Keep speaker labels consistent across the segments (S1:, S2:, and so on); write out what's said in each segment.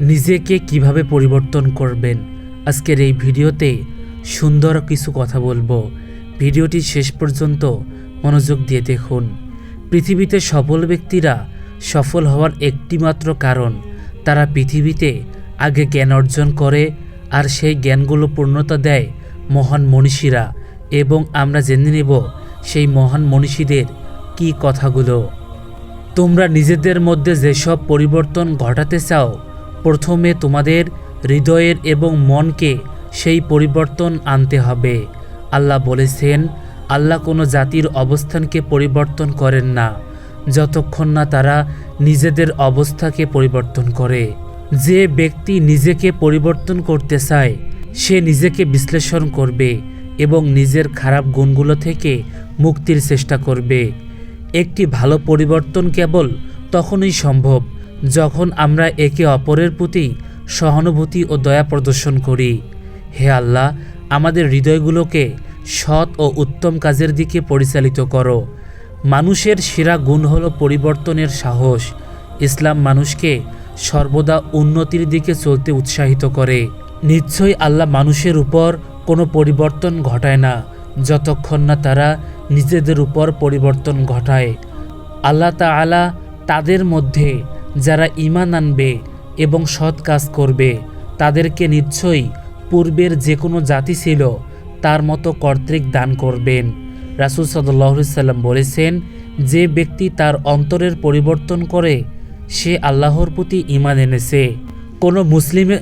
S1: নিজেকে কীভাবে পরিবর্তন করবেন? আজকের এই ভিডিওতে সুন্দর কিছু কথা বলব। ভিডিওটি শেষ পর্যন্ত মনোযোগ দিয়ে দেখুন। পৃথিবীতে সফল ব্যক্তিরা সফল হওয়ার একটিমাত্র কারণ, তারা পৃথিবীতে আগে জ্ঞান অর্জন করে আর সেই জ্ঞানগুলো পূর্ণতা দেয় মহান মনীষীরা এবং আমরা জেনে নেব সেই মহান মনীষীদের কী কথাগুলো। তোমরা নিজেদের মধ্যে যেসব পরিবর্তন ঘটাতে চাও প্রথমে তোমাদের হৃদয়ের এবং মনকে সেই পরিবর্তন আনতে হবে। আল্লাহ বলেছেন, আল্লাহ কোনো জাতির অবস্থানকে পরিবর্তন করেন না, যতক্ষণ না তারা নিজেদের অবস্থাকে পরিবর্তন করে। যে ব্যক্তি নিজেকে পরিবর্তন করতে চায়, সে নিজেকে বিশ্লেষণ করবে এবং নিজের খারাপ গুণগুলো থেকে মুক্তির চেষ্টা করবে। একটি ভালো পরিবর্তন কেবল তখনই সম্ভব যখন আমরা একে অপরের প্রতি সহানুভূতি ও দয়া প্রদর্শন করি, হে আল্লাহ, আমাদের হৃদয়গুলোকে সৎ ও উত্তম কাজের দিকে পরিচালিত করো। মানুষের সেরা গুণ হল পরিবর্তনের সাহস। ইসলাম মানুষকে সর্বদা উন্নতির দিকে চলতে উৎসাহিত করে। নিশ্চয়ই আল্লাহ মানুষের উপর কোনো পরিবর্তন ঘটায় না, যতক্ষণ না তারা নিজেদের উপর পরিবর্তন ঘটায়। আল্লাহ তাআলা তাদের মধ্যে যারা ঈমান আনবে এবং সৎ কাজ করবে, তাদেরকে নিশ্চয়ই পূর্বের যে কোনো জাতি ছিল তার মতো কর্তৃক দান করবেন। রাসুল সাল্লাম বলেছেন, যে ব্যক্তি তার অন্তরের পরিবর্তন করে, সে আল্লাহর প্রতি ঈমান এনেছে। কোনো মুসলিমে,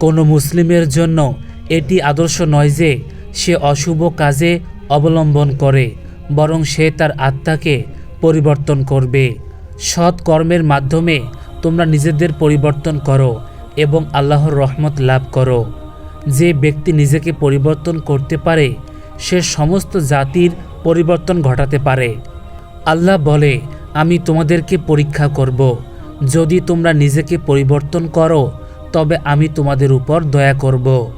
S1: কোনো মুসলিমের জন্য এটি আদর্শ নয় যে সে অশুভ কাজে অবলম্বন করে, বরং সে তার আত্মাকে পরিবর্তন করবে। সৎ কর্মের মাধ্যমে তোমরা নিজেদের পরিবর্তন করো এবং আল্লাহর রহমত লাভ করো। যে ব্যক্তি নিজেকে পরিবর্তন করতে পারে, সে সমস্ত জাতির পরিবর্তন ঘটাতে পারে। আল্লাহ বলে, আমি তোমাদেরকে পরীক্ষা করব। যদি তোমরা নিজেকে পরিবর্তন করো, তবে আমি তোমাদের উপর দয়া করব।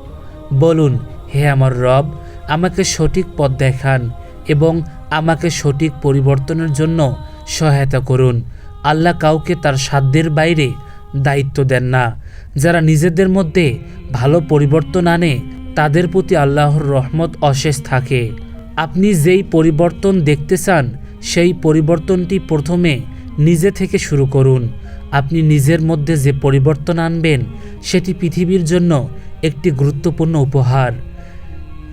S1: বলুন, হে আমার রব, আমাকে সঠিক পথ দেখান এবং আমাকে সঠিক পরিবর্তনের জন্য সহায়তা করুন। আল্লাহ কাউকে তার সাধ্যের বাইরে দায়িত্ব দেন না। যারা নিজেদের মধ্যে ভালো পরিবর্তন আনে, তাদের প্রতি আল্লাহর রহমত অশেষ থাকে। আপনি যেই পরিবর্তন দেখতে চান, সেই পরিবর্তনটি প্রথমে নিজে থেকে শুরু করুন। আপনি নিজের মধ্যে যে পরিবর্তন আনবেন, সেটি পৃথিবীর জন্য একটি গুরুত্বপূর্ণ উপহার।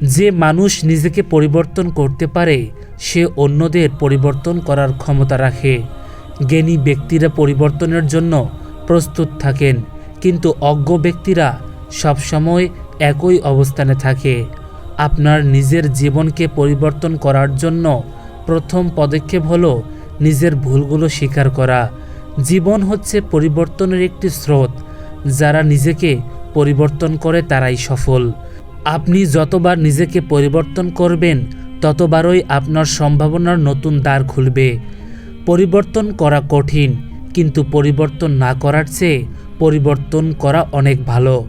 S1: যে মানুষ নিজেকে পরিবর্তন করতে পারে, সে অন্যদের পরিবর্তন করার ক্ষমতা রাখে। জ্ঞানী ব্যক্তিরা পরিবর্তনের জন্য প্রস্তুত থাকেন, কিন্তু অজ্ঞ ব্যক্তিরা সবসময় একই অবস্থানে থাকে। আপনার নিজের জীবনকে পরিবর্তন করার জন্য প্রথম পদক্ষেপ হলো নিজের ভুলগুলো স্বীকার করা। জীবন হচ্ছে পরিবর্তনের একটি স্রোত, যারা নিজেকে পরিবর্তন করে তারাই সফল। আপনি যতবার নিজেকে পরিবর্তন করবেন, ততবারই আপনার সম্ভাবনার নতুন দ্বার খুলবে। পরিবর্তন করা কঠিন, কিন্তু পরিবর্তন না করার চেয়ে পরিবর্তন করা অনেক ভালো।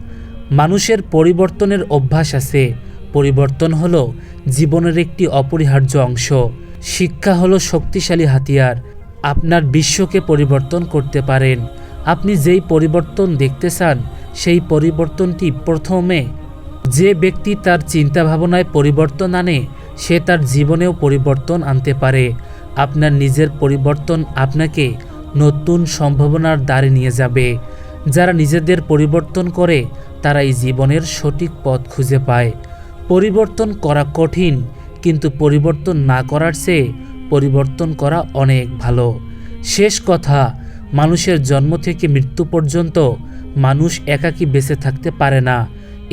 S1: মানুষের পরিবর্তনের অভ্যাস আছে। পরিবর্তন হলো জীবনের একটি অপরিহার্য অংশ। শিক্ষা হলো শক্তিশালী হাতিয়ার। আপনার বিশ্বকে পরিবর্তন করতে পারেন। আপনি যেই পরিবর্তন দেখতে চান, সেই পরিবর্তনটি প্রথমে যে ব্যক্তি তার চিন্তা ভাবনায় পরিবর্তন আনে, সে তার জীবনেও পরিবর্তন আনতে পারে। আপনার নিজের পরিবর্তন আপনাকে নতুন সম্ভাবনার দ্বারে নিয়ে যাবে। যারা নিজেদের পরিবর্তন করে তারা এই জীবনের সঠিক পথ খুঁজে পায়। পরিবর্তন করা কঠিন, কিন্তু পরিবর্তন না করার চেয়ে পরিবর্তন করা অনেক ভালো। শেষ কথা, মানুষের জন্ম থেকে মৃত্যু পর্যন্ত মানুষ একাকী বেঁচে থাকতে পারে না।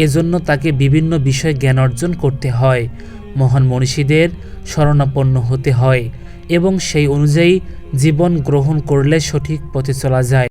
S1: এজন্য তাকে বিভিন্ন বিষয় জ্ঞান অর্জন করতে হয়। মহান মনীষীদের শরণাপন্ন হতে হয় এবং সেই অনুযায়ী জীবন গ্রহণ করলে সঠিক পথে চলা যায়।